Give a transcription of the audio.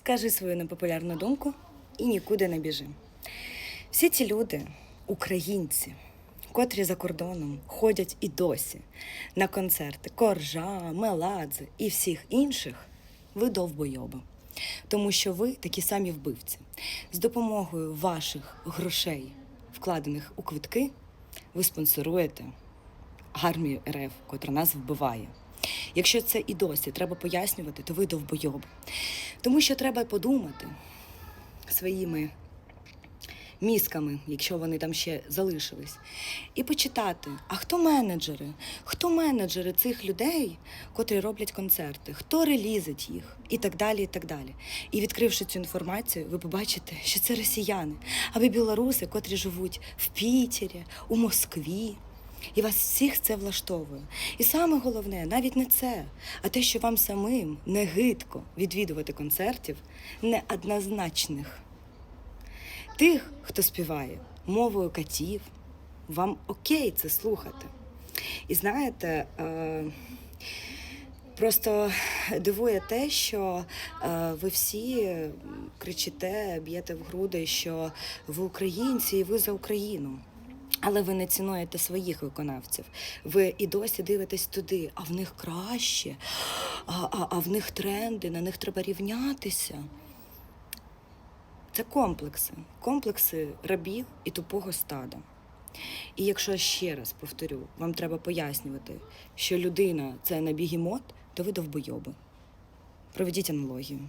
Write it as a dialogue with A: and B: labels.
A: скажи свою непопулярну думку і нікуди не біжи. Всі ці люди, українці, котрі за кордоном ходять і досі на концерти Коржа, Меладзе і всіх інших, ви довбойоби. Тому що ви такі самі вбивці. З допомогою ваших грошей, вкладених у квитки, ви спонсоруєте армію РФ, котра нас вбиває. Якщо це і досі треба пояснювати, то ви довбойоби. Тому що треба подумати своїми мізками, якщо вони там ще залишились, і почитати, а хто менеджери? Хто менеджери цих людей, котрі роблять концерти, хто релізить їх, і так далі, і так далі. І відкривши цю інформацію, ви побачите, що це росіяни, або білоруси, котрі живуть в Пітері, у Москві. І вас всіх це влаштовує. І саме головне, навіть не це, а те, що вам самим не гидко відвідувати концертів неоднозначних. Тих, хто співає мовою котів, вам окей це слухати. І знаєте, е, просто дивує те, що е, ви всі кричите, б'єте в груди, що ви українці і ви за Україну. Але ви не цінуєте своїх виконавців. Ви і досі дивитесь туди, а в них краще, а, а, а в них тренди, на них треба рівнятися. Це комплекси, комплекси рабів і тупого стада. І якщо ще раз повторю, вам треба пояснювати, що людина це не бігемот, то ви довбойоби. Проведіть аналогію.